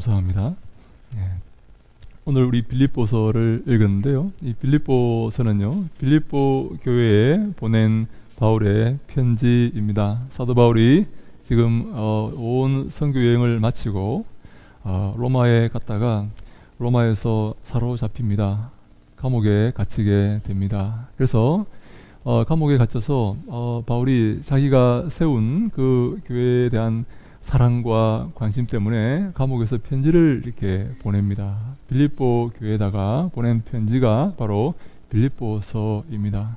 감사합니다. 예. 오늘 우리 빌립보서를 읽었는데요. 이 빌립보서는요, 빌립보 교회에 보낸 바울의 편지입니다. 사도 바울이 지금 어, 온 선교 여행을 마치고 어, 로마에 갔다가 로마에서 사로잡힙니다. 감옥에 갇히게 됩니다. 그래서 어, 감옥에 갇혀서 어, 바울이 자기가 세운 그 교회에 대한 사랑과 관심 때문에 감옥에서 편지를 이렇게 보냅니다. 빌립보 교회에다가 보낸 편지가 바로 빌립보서입니다.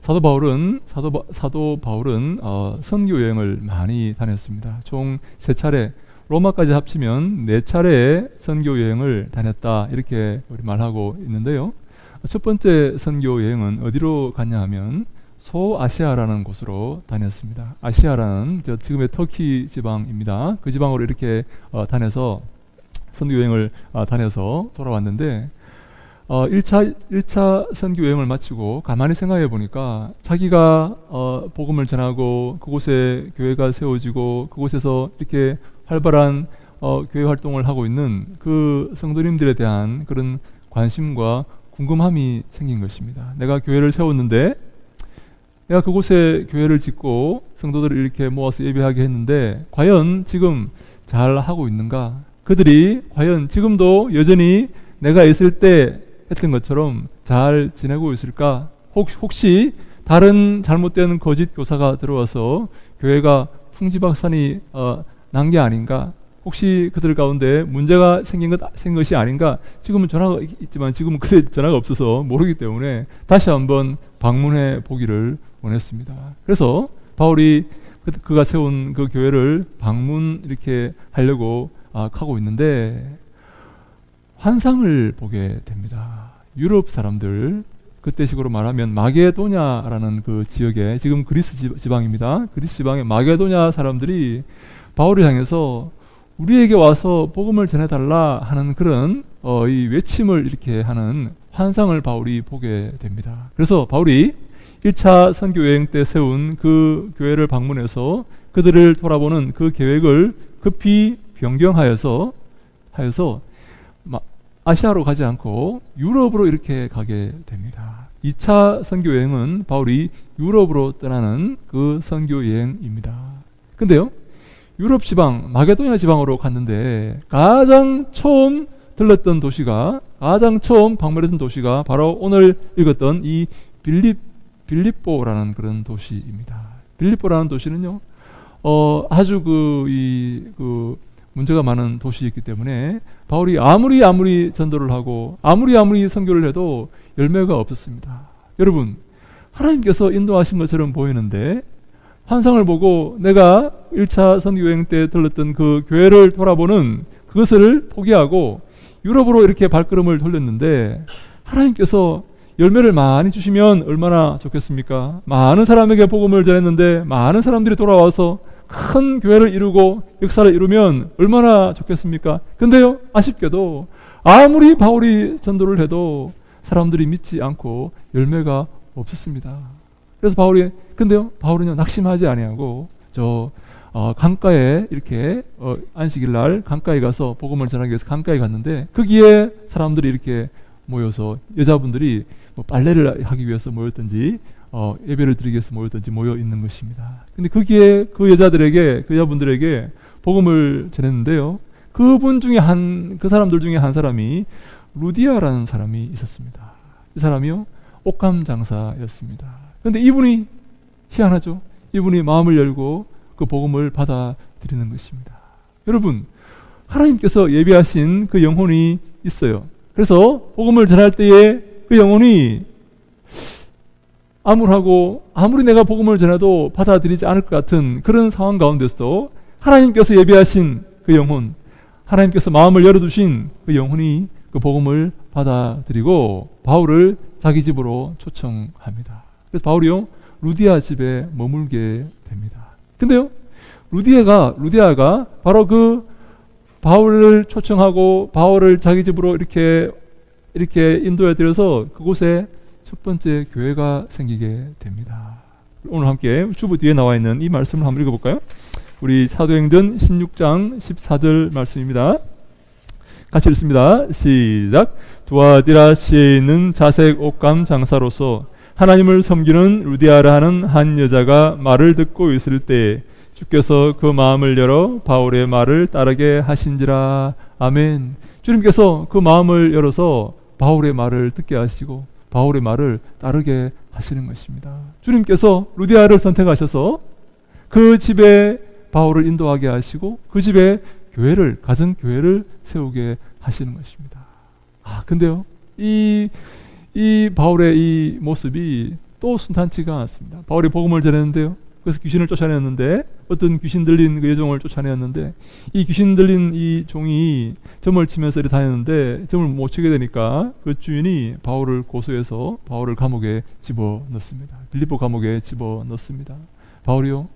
사도 바울은 사도, 바, 사도 바울은 어, 선교 여행을 많이 다녔습니다. 총 세 차례 로마까지 합치면 네 차례 선교 여행을 다녔다 이렇게 우리 말하고 있는데요. 첫 번째 선교 여행은 어디로 갔냐 하면 소아시아라는 곳으로 다녔습니다. 아시아라는 저 지금의 터키 지방입니다. 그 지방으로 이렇게 어, 다녀서 선교 여행을 어, 다녀서 돌아왔는데 어, 1차 1차 선교 여행을 마치고 가만히 생각해 보니까 자기가 어, 복음을 전하고 그곳에 교회가 세워지고 그곳에서 이렇게 활발한 어, 교회 활동을 하고 있는 그 성도님들에 대한 그런 관심과 궁금함이 생긴 것입니다. 내가 교회를 세웠는데 내가 그곳에 교회를 짓고 성도들을 이렇게 모아서 예배하게 했는데 과연 지금 잘 하고 있는가? 그들이 과연 지금도 여전히 내가 있을 때 했던 것처럼 잘 지내고 있을까? 혹, 혹시 다른 잘못된 거짓 교사가 들어와서 교회가 풍지박산이 어, 난 게 아닌가? 혹시 그들 가운데 문제가 생긴 것, 생긴 것이 아닌가? 지금은 전화가 있지만 지금은 그때 전화가 없어서 모르기 때문에 다시 한번 방문해 보기를 원했습니다. 그래서 바울이 그, 가 세운 그 교회를 방문 이렇게 하려고 아, 하고 있는데 환상을 보게 됩니다. 유럽 사람들 그때식으로 말하면 마게도냐라는 그 지역에 지금 그리스 지방입니다. 그리스 지방의 마게도냐 사람들이 바울을 향해서 우리에게 와서 복음을 전해달라 하는 그런 어, 이 외침을 이렇게 하는 환상을 바울이 보게 됩니다. 그래서 바울이 1차 선교 여행 때 세운 그 교회를 방문해서 그들을 돌아보는 그 계획을 급히 변경하여서 하여서 아시아로 가지 않고 유럽으로 이렇게 가게 됩니다. 2차 선교 여행은 바울이 유럽으로 떠나는 그 선교 여행입니다. 근데요. 유럽 지방, 마게도니아 지방으로 갔는데 가장 처음 들렀던 도시가 가장 처음 방문했던 도시가 바로 오늘 읽었던 이 빌립 빌립보라는 그런 도시입니다. 빌립보라는 도시는요, 어, 아주 그, 이, 그, 문제가 많은 도시였기 때문에 바울이 아무리 아무리 전도를 하고 아무리 아무리 선교를 해도 열매가 없었습니다. 여러분, 하나님께서 인도하신 것처럼 보이는데 환상을 보고 내가 1차 선교 여행 때 들렀던 그 교회를 돌아보는 그것을 포기하고 유럽으로 이렇게 발걸음을 돌렸는데 하나님께서 열매를 많이 주시면 얼마나 좋겠습니까? 많은 사람에게 복음을 전했는데 많은 사람들이 돌아와서 큰 교회를 이루고 역사를 이루면 얼마나 좋겠습니까? 근데요, 아쉽게도 아무리 바울이 전도를 해도 사람들이 믿지 않고 열매가 없었습니다. 그래서 바울이 근데요, 바울은요 낙심하지 아니하고 저 어, 강가에 이렇게 어, 안식일 날 강가에 가서 복음을 전하기 위해서 강가에 갔는데 거기에 사람들이 이렇게 모여서 여자분들이 뭐 빨래를 하기 위해서 모였든지 어, 예배를 드리기 위해서 모였든지 모여 있는 것입니다. 근데 거기에 그 여자들에게 그 여자분들에게 복음을 전했는데요. 그분 중에 한 그 사람들 중에 한 사람이 루디아라는 사람이 있었습니다. 이 사람이요 옷감 장사였습니다. 그런데 이분이 희한하죠. 이분이 마음을 열고 그 복음을 받아들이는 것입니다. 여러분 하나님께서 예비하신 그 영혼이 있어요. 그래서 복음을 전할 때에 그 영혼이 암울하고 아무리 내가 복음을 전해도 받아들이지 않을 것 같은 그런 상황 가운데서도 하나님께서 예배하신 그 영혼, 하나님께서 마음을 열어두신 그 영혼이 그 복음을 받아들이고 바울을 자기 집으로 초청합니다. 그래서 바울이요 루디아 집에 머물게 됩니다. 근데요 루디아가 루디아가 바로 그 바울을 초청하고 바울을 자기 집으로 이렇게 이렇게 인도해 드려서 그곳에 첫 번째 교회가 생기게 됩니다. 오늘 함께 주부 뒤에 나와 있는 이 말씀을 한번 읽어볼까요? 우리 사도행전 16장 14절 말씀입니다. 같이 읽습니다. 시작. 두아디라시에 있는 자색 옷감 장사로서 하나님을 섬기는 루디아라 하는 한 여자가 말을 듣고 있을 때 주께서 그 마음을 열어 바울의 말을 따르게 하신지라. 아멘. 주님께서 그 마음을 열어서 바울의 말을 듣게 하시고 바울의 말을 따르게 하시는 것입니다. 주님께서 루디아를 선택하셔서 그 집에 바울을 인도하게 하시고 그 집에 교회를 가정 교회를 세우게 하시는 것입니다. 아 근데요 이 이 바울의 이 모습이 또 순탄치가 않습니다. 바울이 복음을 전했는데요. 그래서 귀신을 쫓아내었는데 어떤 귀신 들린 그 여종을 쫓아내었는데 이 귀신 들린 이 종이 점을 치면서 이렇게 다녔는데 점을 못 치게 되니까 그 주인이 바울을 고소해서 바울을 감옥에 집어 넣습니다. 빌립보 감옥에 집어 넣습니다. 바울이요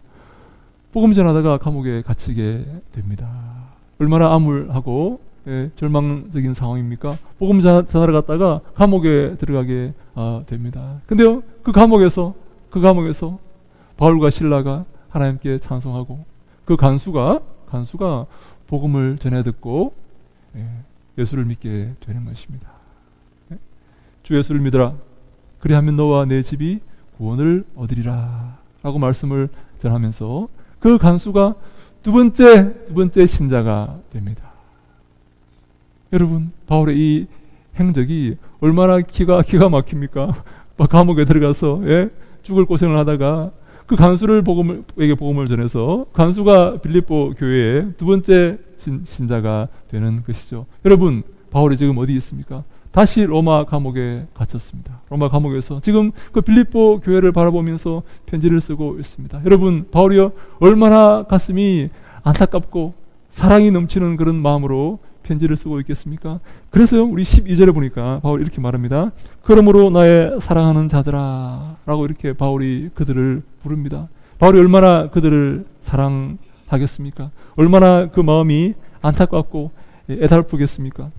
복음 전하다가 감옥에 갇히게 됩니다. 얼마나 암울하고 예, 절망적인 상황입니까? 복음 전하러 갔다가 감옥에 들어가게 아, 됩니다. 근데요, 그 감옥에서 그 감옥에서 바울과 신라가 하나님께 찬송하고 그 간수가 간수가 복음을 전해 듣고 예, 예수를 믿게 되는 것입니다. 예? 주 예수를 믿어라. 그리하면 너와 내 집이 구원을 얻으리라. 라고 말씀을 전하면서 그 간수가 두 번째 두 번째 신자가 됩니다. 여러분 바울의 이 행적이 얼마나 기가 기가 막힙니까? 감옥에 들어가서 예? 죽을 고생을 하다가 그 간수를 복음에게 복음을 전해서 간수가 빌립보 교회의 두 번째 신, 신자가 되는 것이죠. 여러분 바울이 지금 어디 있습니까? 다시 로마 감옥에 갇혔습니다. 로마 감옥에서 지금 그 빌립보 교회를 바라보면서 편지를 쓰고 있습니다. 여러분 바울이요 얼마나 가슴이 안타깝고 사랑이 넘치는 그런 마음으로 편지를 쓰고 있겠습니까? 그래서요, 우리 12절에 보니까 바울이 이렇게 말합니다. 그러므로 나의 사랑하는 자들아 라고 이렇게 바울이 그들을 부릅니다. 바울이 얼마나 그들을 사랑하겠습니까? 얼마나 그 마음이 안타깝고 애달프겠습니까?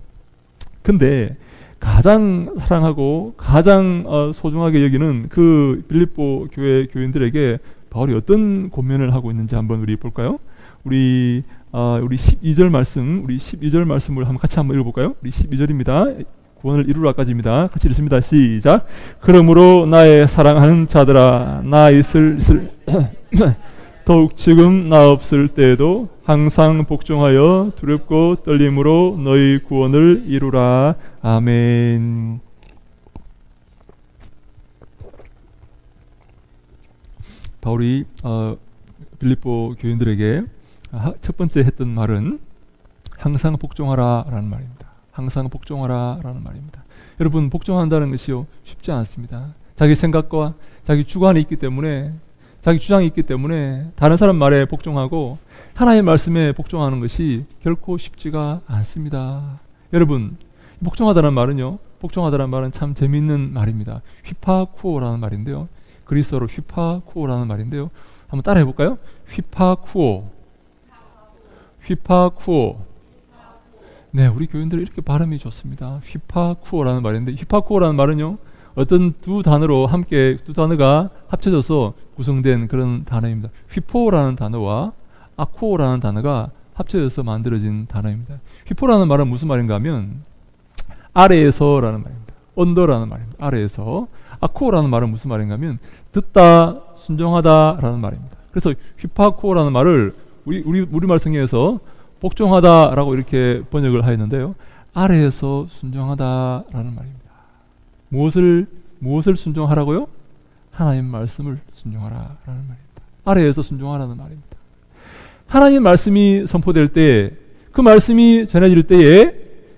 근데 가장 사랑하고 가장 어, 소중하게 여기는 그 빌립보 교회 교인들에게 바울이 어떤 고면을 하고 있는지 한번 우리 볼까요? 우리 어, 우리 12절 말씀, 우리 12절 말씀을 한번 같이 한번 읽어볼까요? 우리 12절입니다. 구원을 이루라까지입니다. 같이 읽습니다. 시작. 그러므로 나의 사랑하는 자들아, 나 있을, 있을 더욱 지금 나 없을 때에도 항상 복종하여 두렵고 떨림으로 너희 구원을 이루라. 아멘. 바울이 어, 빌립보 교인들에게 첫 번째 했던 말은 항상 복종하라라는 말입니다. 항상 복종하라라는 말입니다. 여러분 복종한다는 것이요 쉽지 않습니다. 자기 생각과 자기 주관이 있기 때문에 자기 주장이 있기 때문에 다른 사람 말에 복종하고 하나님의 말씀에 복종하는 것이 결코 쉽지가 않습니다. 여러분 복종하다는 말은요 복종하다는 말은 참 재미있는 말입니다. 휘파쿠오라는 말인데요. 그리스어로 휘파쿠오라는 말인데요. 한번 따라해 볼까요? 휘파쿠오 휘파쿠오. 네, 우리 교인들 이렇게 발음이 좋습니다. 휘파쿠오라는 말인데 휘파쿠오라는 말은요. 어떤 두 단어로 함께 두 단어가 합쳐져서 구성된 그런 단어입니다. 휘포라는 단어와 아쿠오라는 단어가 합쳐져서 만들어진 단어입니다. 휘포라는 말은 무슨 말인가 하면 아래에서라는 말입니다. 언더라는 말입니다. 아래에서. 아쿠오라는 말은 무슨 말인가 하면 듣다, 순종하다라는 말입니다. 그래서 휘파쿠오라는 말을 우리 우리 우리말 성경에서 복종하다라고 이렇게 번역을 하였는데요. 아래에서 순종하다라는 말입니다. 무엇을 무엇을 순종하라고요? 하나님 말씀을 순종하라라는 말입니다. 아래에서 순종하라는 말입니다. 하나님 말씀이 선포될 때, 그 말씀이 전해질 때에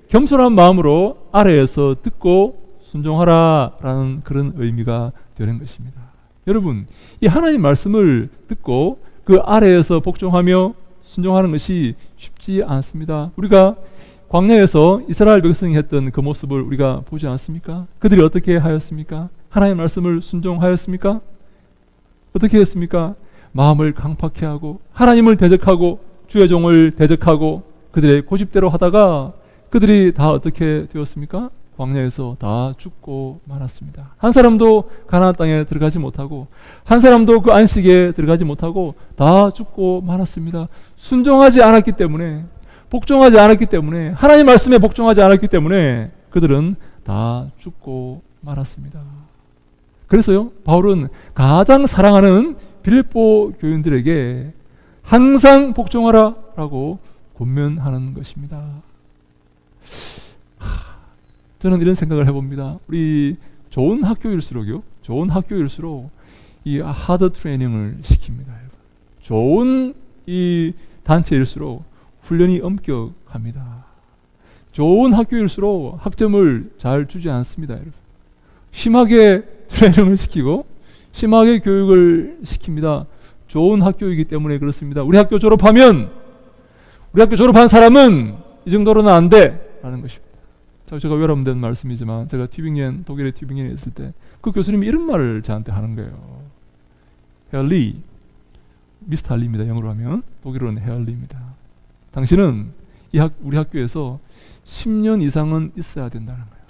겸손한 마음으로 아래에서 듣고 순종하라라는 그런 의미가 되는 것입니다. 여러분, 이 하나님 말씀을 듣고 그 아래에서 복종하며 순종하는 것이 쉽지 않습니다. 우리가 광야에서 이스라엘 백성이 했던 그 모습을 우리가 보지 않습니까? 그들이 어떻게 하였습니까? 하나님의 말씀을 순종하였습니까? 어떻게 했습니까? 마음을 강팍해 하고 하나님을 대적하고 주의 종을 대적하고 그들의 고집대로 하다가 그들이 다 어떻게 되었습니까? 광야에서 다 죽고 말았습니다. 한 사람도 가나안 땅에 들어가지 못하고 한 사람도 그 안식에 들어가지 못하고 다 죽고 말았습니다. 순종하지 않았기 때문에 복종하지 않았기 때문에 하나님 말씀에 복종하지 않았기 때문에 그들은 다 죽고 말았습니다. 그래서요 바울은 가장 사랑하는 빌립보 교인들에게 항상 복종하라라고 권면하는 것입니다. 저는 이런 생각을 해봅니다. 우리 좋은 학교일수록요, 좋은 학교일수록 이 하드 트레이닝을 시킵니다. 좋은 이 단체일수록 훈련이 엄격합니다. 좋은 학교일수록 학점을 잘 주지 않습니다. 여러분. 심하게 트레이닝을 시키고 심하게 교육을 시킵니다. 좋은 학교이기 때문에 그렇습니다. 우리 학교 졸업하면 우리 학교 졸업한 사람은 이 정도로는 안 돼. 라는 것입니다. 자, 제가 외람된 말씀이지만 제가 튜빙엔 독일의 튜빙엔에 있을 때 그 교수님이 이런 말을 저한테 하는 거예요. 헤얼리 미스터 할리입니다. 영어로 하면 독일어는 헤얼리입니다. 당신은 이 학, 우리 학교에서 10년 이상은 있어야 된다는 거예요.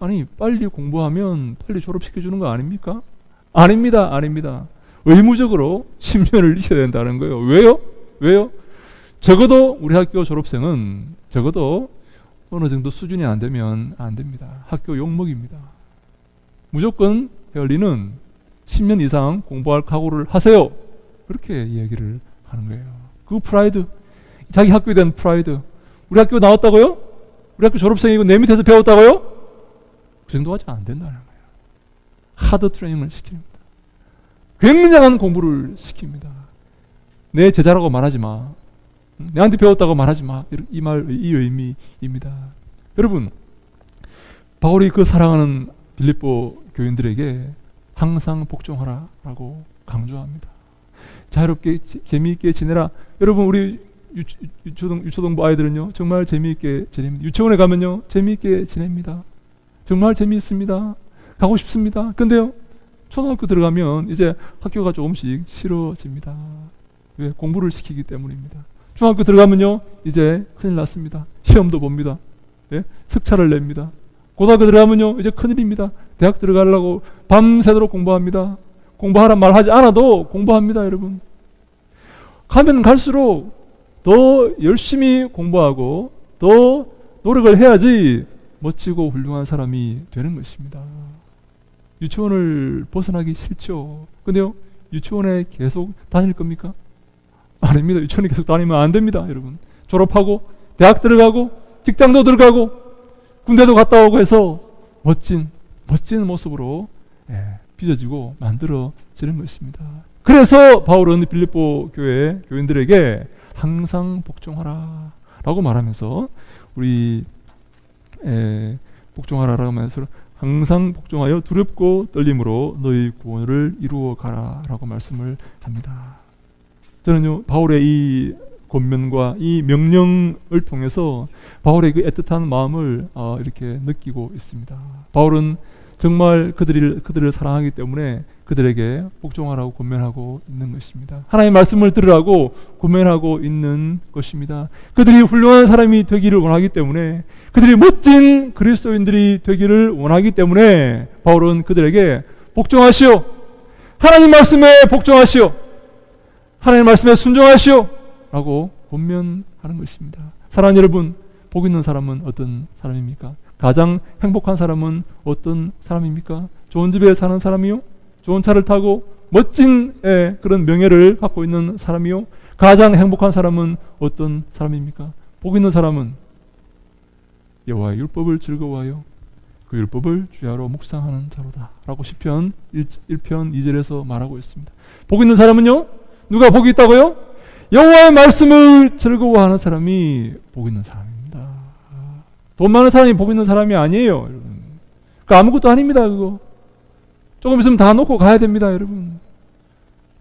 아니 빨리 공부하면 빨리 졸업시켜 주는 거 아닙니까? 아닙니다. 아닙니다. 의무적으로 10년을 있어야 된다는 거예요. 왜요? 왜요? 적어도 우리 학교 졸업생은 적어도 어느 정도 수준이 안 되면 안 됩니다. 학교 욕먹입니다. 무조건 헤얼리는 10년 이상 공부할 각오를 하세요. 그렇게 이야기를 하는 거예요. 그 프라이드, 자기 학교에 대한 프라이드. 우리 학교 나왔다고요? 우리 학교 졸업생이고 내 밑에서 배웠다고요? 그 정도까지 안 된다는 거예요. 하드 트레이닝을 시킵니다. 굉장한 공부를 시킵니다. 내 제자라고 말하지 마. 내한테 배웠다고 말하지 마. 이 말, 이 의미입니다. 여러분, 바울이 그 사랑하는 빌립보 교인들에게 항상 복종하라라고 강조합니다. 자유롭게 재미있게 지내라. 여러분 우리 유초등 유초등부 아이들은요 정말 재미있게 지냅니다. 유치원에 가면요 재미있게 지냅니다. 정말 재미있습니다. 가고 싶습니다. 근데요 초등학교 들어가면 이제 학교가 조금씩 싫어집니다. 왜 공부를 시키기 때문입니다. 중학교 들어가면요 이제 큰일 났습니다. 시험도 봅니다. 예? 석차를 냅니다. 고등학교 들어가면요 이제 큰일입니다. 대학 들어가려고 밤새도록 공부합니다. 공부하란 말 하지 않아도 공부합니다, 여러분. 가면 갈수록 더 열심히 공부하고 더 노력을 해야지 멋지고 훌륭한 사람이 되는 것입니다. 유치원을 벗어나기 싫죠. 근데요, 유치원에 계속 다닐 겁니까? 아닙니다. 유치원에 계속 다니면 안 됩니다, 여러분. 졸업하고, 대학 들어가고, 직장도 들어가고, 군대도 갔다 오고 해서 멋진 멋진 모습으로 예, 빚어지고 만들어지는 것입니다. 그래서 바울은 빌립보 교회 교인들에게 항상 복종하라 라고 말하면서 우리 에, 복종하라 라고 하면서 항상 복종하여 두렵고 떨림으로 너희 구원을 이루어 가라 라고 말씀을 합니다. 저는요 바울의 이 권면과 이 명령을 통해서 바울의 그 애틋한 마음을 어, 이렇게 느끼고 있습니다. 바울은 정말 그들을 그들을 사랑하기 때문에 그들에게 복종하라고 권면하고 있는 것입니다. 하나님의 말씀을 들으라고 권면하고 있는 것입니다. 그들이 훌륭한 사람이 되기를 원하기 때문에 그들이 멋진 그리스도인들이 되기를 원하기 때문에 바울은 그들에게 복종하시오. 하나님 말씀에 복종하시오. 하나님 말씀에 순종하시오. 라고 권면하는 것입니다. 사랑하는 여러분, 복 있는 사람은 어떤 사람입니까? 가장 행복한 사람은 어떤 사람입니까? 좋은 집에 사는 사람이요? 좋은 차를 타고 멋진 예, 그런 명예를 갖고 있는 사람이요? 가장 행복한 사람은 어떤 사람입니까? 복 있는 사람은 여호와의 율법을 즐거워하여 그 율법을 주야로 묵상하는 자로다. 라고 시편 1, 1편 2절에서 말하고 있습니다. 복 있는 사람은요? 누가 복이 있다고요? 여호와의 말씀을 즐거워하는 사람이 복 있는 사람입니다. 돈 많은 사람이 복 있는 사람이 아니에요, 여러분. 그 아무것도 아닙니다, 그거. 조금 있으면 다 놓고 가야 됩니다, 여러분.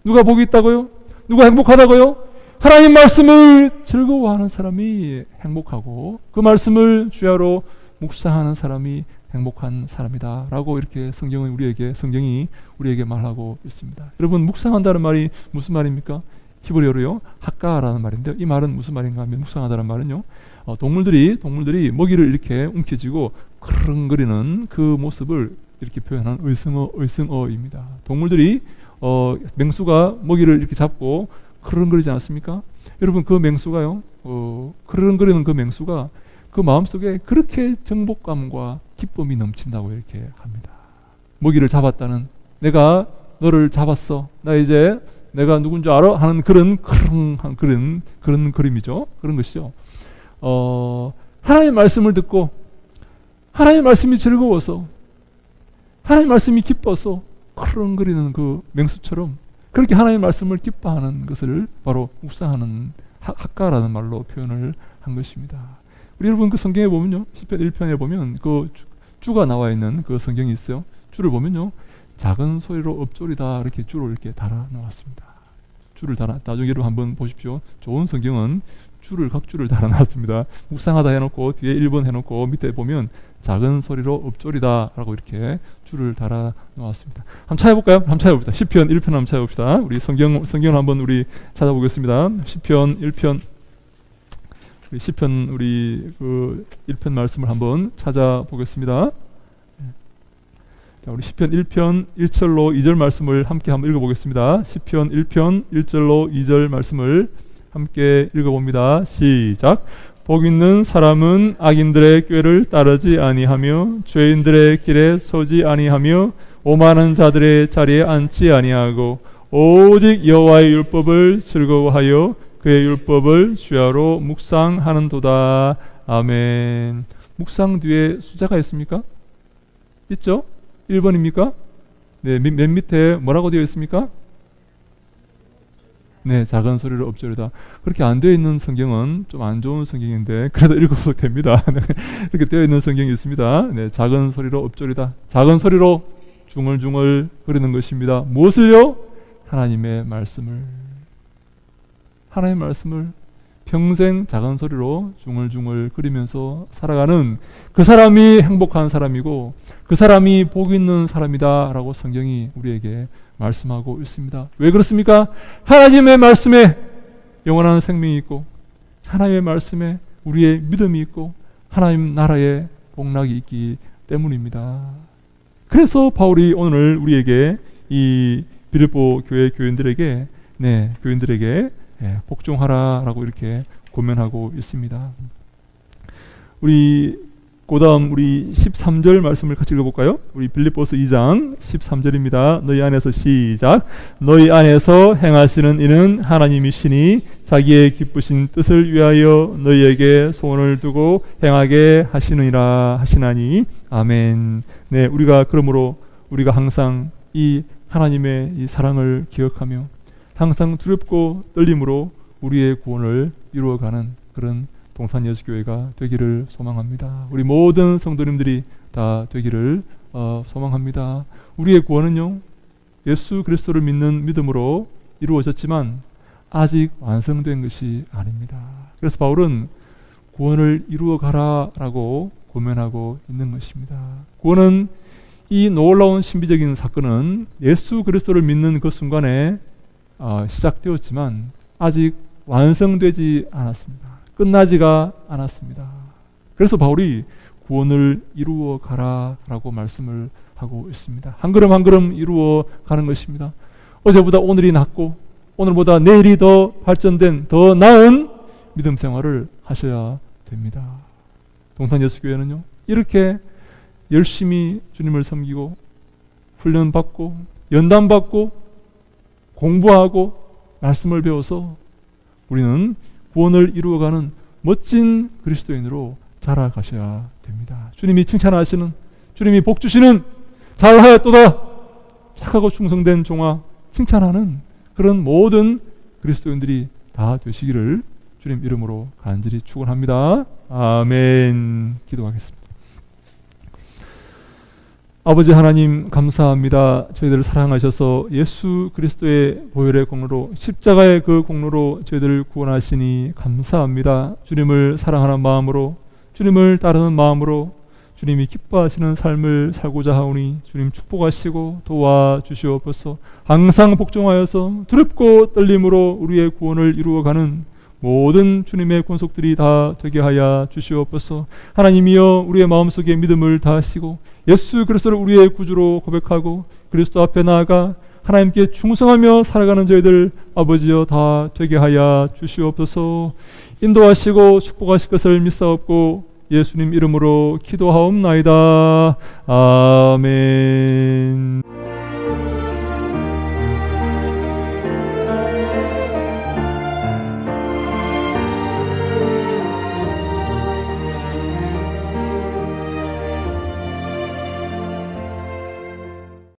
누가 복이 있다고요? 누가 행복하다고요? 하나님 말씀을 즐거워하는 사람이 행복하고 그 말씀을 주야로 묵상하는 사람이 행복한 사람이다 라고 이렇게 성경은 우리에게 성경이 우리에게 말하고 있습니다. 여러분 묵상한다는 말이 무슨 말입니까? 히브리어로요 학가라는 말인데요. 이 말은 무슨 말인가 하면 묵상하다는 말은요. 어, 동물들이 동물들이 먹이를 이렇게 움켜쥐고 크릉거리는 그 모습을 이렇게 표현한 의승어 의승어입니다. 동물들이 어, 맹수가 먹이를 이렇게 잡고 크릉거리지 않습니까? 여러분 그 맹수가요. 어, 그런거리는 그 맹수가 그 마음속에 그렇게 정복감과 기쁨이 넘친다고 이렇게 합니다. 먹이를 잡았다는 내가 너를 잡았어. 나 이제 내가 누군지 알아? 하는 그런 그런 그런 그런 그림이죠. 그런 것이죠. 어, 하나님의 말씀을 듣고 하나님의 말씀이 즐거워서 하나님의 말씀이 기뻐서 그런거리는 그 맹수처럼 그렇게 하나님의 말씀을 기뻐하는 것을 바로 묵상하는 학가라는 말로 표현을 한 것입니다. 여러분 그 성경에 보면요. 시편 1편에 보면 그 주가 나와 있는 그 성경이 있어요. 주를 보면요. 작은 소리로 엎조리다 이렇게 주로 이렇게 달아 놓았습니다. 줄을 달아 나중에 여러분 한번 보십시오. 좋은 성경은 줄을 각 줄을 달아 놨습니다. 묵상하다 해놓고 뒤에 1번 해놓고 밑에 보면 작은 소리로 엎조리다라고 이렇게 줄을 달아 놓았습니다. 한번 찾아볼까요? 한번 찾아봅시다. 시편 1편 한번 찾아봅시다. 우리 성경 성경을 한번 우리 찾아보겠습니다. 시편 1편 우리 시편 우리 그 1편 말씀을 한번 찾아보겠습니다. 자, 우리 시편 1편 1절로 2절 말씀을 함께 한번 읽어보겠습니다. 시편 1편 1절로 2절 말씀을 함께 읽어봅니다. 시작. 복 있는 사람은 악인들의 꾀를 따르지 아니하며 죄인들의 길에 서지 아니하며 오만한 자들의 자리에 앉지 아니하고 오직 여호와의 율법을 즐거워하여 그의 율법을 주야로 묵상하는도다. 아멘. 묵상 뒤에 숫자가 있습니까? 있죠? 1번입니까? 네, 맨 밑에 뭐라고 되어 있습니까? 네, 작은 소리로 엎조리다. 그렇게 안 되어 있는 성경은 좀 안 좋은 성경인데 그래도 읽어도 됩니다. 네, 이렇게 되어 있는 성경이 있습니다. 네, 작은 소리로 엎조리다. 작은 소리로 중얼중얼 거리는 것입니다. 무엇을요? 하나님의 말씀을. 하나님의 말씀을 평생 작은 소리로 중얼중얼 끓이면서 살아가는 그 사람이 행복한 사람이고 그 사람이 복 있는 사람이다라고 성경이 우리에게 말씀하고 있습니다. 왜 그렇습니까? 하나님의 말씀에 영원한 생명이 있고 하나님의 말씀에 우리의 믿음이 있고 하나님 나라의 복락이 있기 때문입니다. 그래서 바울이 오늘 우리에게 이 빌립보 교회 교인들에게 네, 교인들에게 예, 복종하라라고 이렇게 고면하고 있습니다. 우리 그다음 우리 13절 말씀을 같이 읽어볼까요? 우리 빌립보서 2장 13절입니다. 너희 안에서 시작. 너희 안에서 행하시는 이는 하나님이시니 자기의 기쁘신 뜻을 위하여 너희에게 소원을 두고 행하게 하시느니라 하시나니 아멘. 네, 우리가 그러므로 우리가 항상 이 하나님의 이 사랑을 기억하며 항상 두렵고 떨림으로 우리의 구원을 이루어가는 그런 동산 예수교회가 되기를 소망합니다. 우리 모든 성도님들이 다 되기를 어, 소망합니다. 우리의 구원은요 예수 그리스도를 믿는 믿음으로 이루어졌지만 아직 완성된 것이 아닙니다. 그래서 바울은 구원을 이루어 가라라고 고면하고 있는 것입니다. 구원은 이 놀라운 신비적인 사건은 예수 그리스도를 믿는 그 순간에 어, 시작되었지만 아직 완성되지 않았습니다. 끝나지가 않았습니다. 그래서 바울이 구원을 이루어 가라라고 말씀을 하고 있습니다. 한 걸음 한 걸음 이루어 가는 것입니다. 어제보다 오늘이 낫고 오늘보다 내일이 더 발전된 더 나은 믿음 생활을 하셔야 됩니다. 동산 예수교회는요 이렇게 열심히 주님을 섬기고 훈련 받고 연단 받고 공부하고 말씀을 배워서 우리는 구원을 이루어가는 멋진 그리스도인으로 자라가셔야 됩니다. 주님이 칭찬하시는 주님이 복 주시는 잘하였도다 착하고 충성된 종아 칭찬하는 그런 모든 그리스도인들이 다 되시기를 주님 이름으로 간절히 축원합니다. 아멘. 기도하겠습니다. 아버지 하나님 감사합니다. 저희들을 사랑하셔서 예수 그리스도의 보혈의 공로로 십자가의 그 공로로 저희들을 구원하시니 감사합니다. 주님을 사랑하는 마음으로 주님을 따르는 마음으로 주님이 기뻐하시는 삶을 살고자 하오니 주님 축복하시고 도와 주시옵소서. 항상 복종하여서 두렵고 떨림으로 우리의 구원을 이루어가는 모든 주님의 권속들이 다 되게 하여 주시옵소서. 하나님이여 우리의 마음속에 믿음을 다하시고 예수 그리스도를 우리의 구주로 고백하고 그리스도 앞에 나아가 하나님께 충성하며 살아가는 저희들 아버지여 다 되게 하여 주시옵소서. 인도하시고 축복하실 것을 믿사옵고 예수님 이름으로 기도하옵나이다. 아멘.